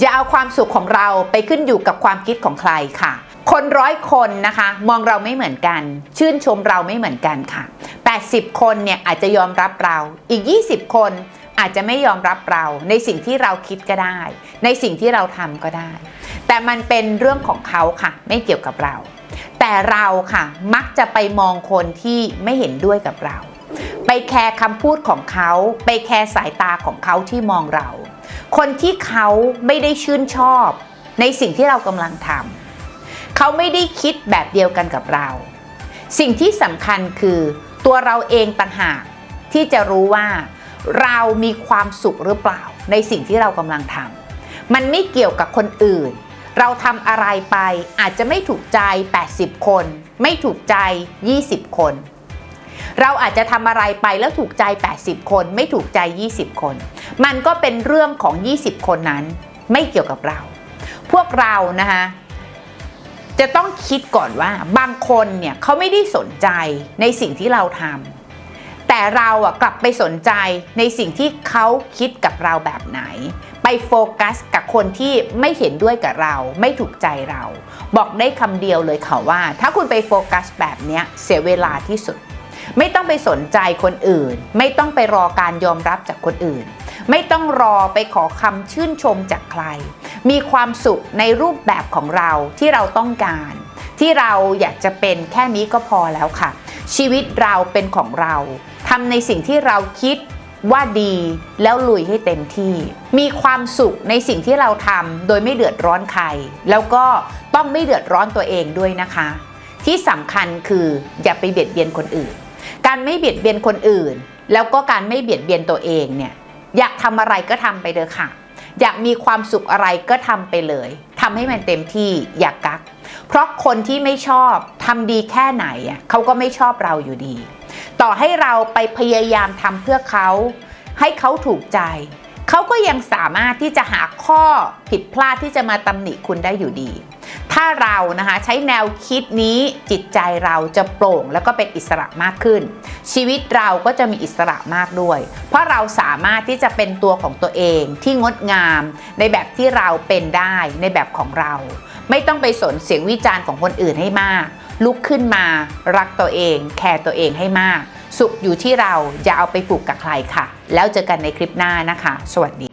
อย่าเอาความสุขของเราไปขึ้นอยู่กับความคิดของใครค่ะ คนร้อยคนนะคะ มองเราไม่เหมือนกัน ชื่นชมเราไม่เหมือนกันค่ะ 80 คนเนี่ยอาจจะยอมรับเรา อีก 20 คนอาจจะไม่ยอมรับเราในสิ่งที่เราคิดก็ได้ ในสิ่งที่เราทำก็ได้ แต่มันเป็นเรื่องของเขาค่ะ ไม่เกี่ยวกับเรา แต่เราค่ะมักจะไปมองคนที่ไม่เห็นด้วยกับเรา ไปแคร์คำพูดของเขา ไปแคร์สายตาของเขาที่มองเรา คนที่เขาไม่ได้ชื่นชอบในสิ่งที่เรากำลังทำเขาไม่ได้คิดแบบเดียวกันกับเรา สิ่งที่สำคัญคือตัวเราเองต่างหากที่จะรู้ว่าเรามีความสุขหรือเปล่า ในสิ่งที่เรากำลังทำมันไม่เกี่ยวกับคนอื่น เราทำอะไรไปอาจจะไม่ถูกใจ 80 คน ไม่ถูกใจ 20 คน เราอาจจะทำอะไรไปแล้วถูกใจ 80 คน ไม่ถูกใจ 20 คน มันก็เป็นเรื่องของ 20 คนนั้นไม่เกี่ยวกับเรา พวกเรานะคะจะต้องคิดก่อนว่าบางคนเนี่ยเขาไม่ได้สนใจในสิ่งที่เราทำแต่เราอะกลับไปสนใจในสิ่งที่เขาคิดกับเราแบบไหน ไปโฟกัสกับคนที่ไม่เห็นด้วยกับเรา ไม่ถูกใจเรา บอกได้คำเดียวเลยค่ะว่า ถ้าคุณไปโฟกัสแบบเนี้ยเสียเวลาที่สุด ไม่ต้องไปสนใจคนอื่น ไม่ต้องไปรอการยอมรับจากคนอื่น ไม่ต้องรอไปขอคำชื่นชมจากใคร มีความสุขในรูปแบบของเราที่เราต้องการ ที่เราอยากจะเป็นแค่นี้ก็พอแล้วค่ะ ชีวิตเราเป็นของเราทำในสิ่งที่เราคิดว่าดีแล้วลุยให้เต็มที่ มีความสุขในสิ่งที่เราทำโดยไม่เดือดร้อนใคร แล้วก็ต้องไม่เดือดร้อนตัวเองด้วยนะคะ ที่สำคัญคืออย่าไปเบียดเบียนคนอื่น การไม่เบียดเบียนคนอื่น แล้วก็การไม่เบียดเบียนตัวเองเนี่ย อยากทำอะไรก็ทำไปเลยค่ะ อยากมีความสุขอะไรก็ทำไปเลยทำให้มันเต็มที่อย่ากกัก เพราะคนที่ไม่ชอบทำดีแค่ไหนอะเขาก็ไม่ชอบเราอยู่ดี ต่อให้เราไปพยายามทำเพื่อเขา ให้เขาถูกใจ เขาก็ยังสามารถที่จะหาข้อผิดพลาดที่จะมาตำหนิคุณได้อยู่ดี ถ้าเรานะคะใช้แนวคิดนี้จิตใจเราจะโปร่งแล้วก็เป็นอิสระมากขึ้น ชีวิตเราก็จะมีอิสระมากด้วย เพราะเราสามารถที่จะเป็นตัวของตัวเองที่งดงาม ในแบบที่เราเป็นได้ในแบบของเรา ไม่ต้องไปสนเสียงวิจารณ์ของคนอื่นให้มาก ลุกขึ้นมา รักตัวเอง แคร์ตัวเองให้มาก สุขอยู่ที่เราอย่าเอาไปผูกกับใครค่ะ แล้วเจอกันในคลิปหน้านะคะ สวัสดี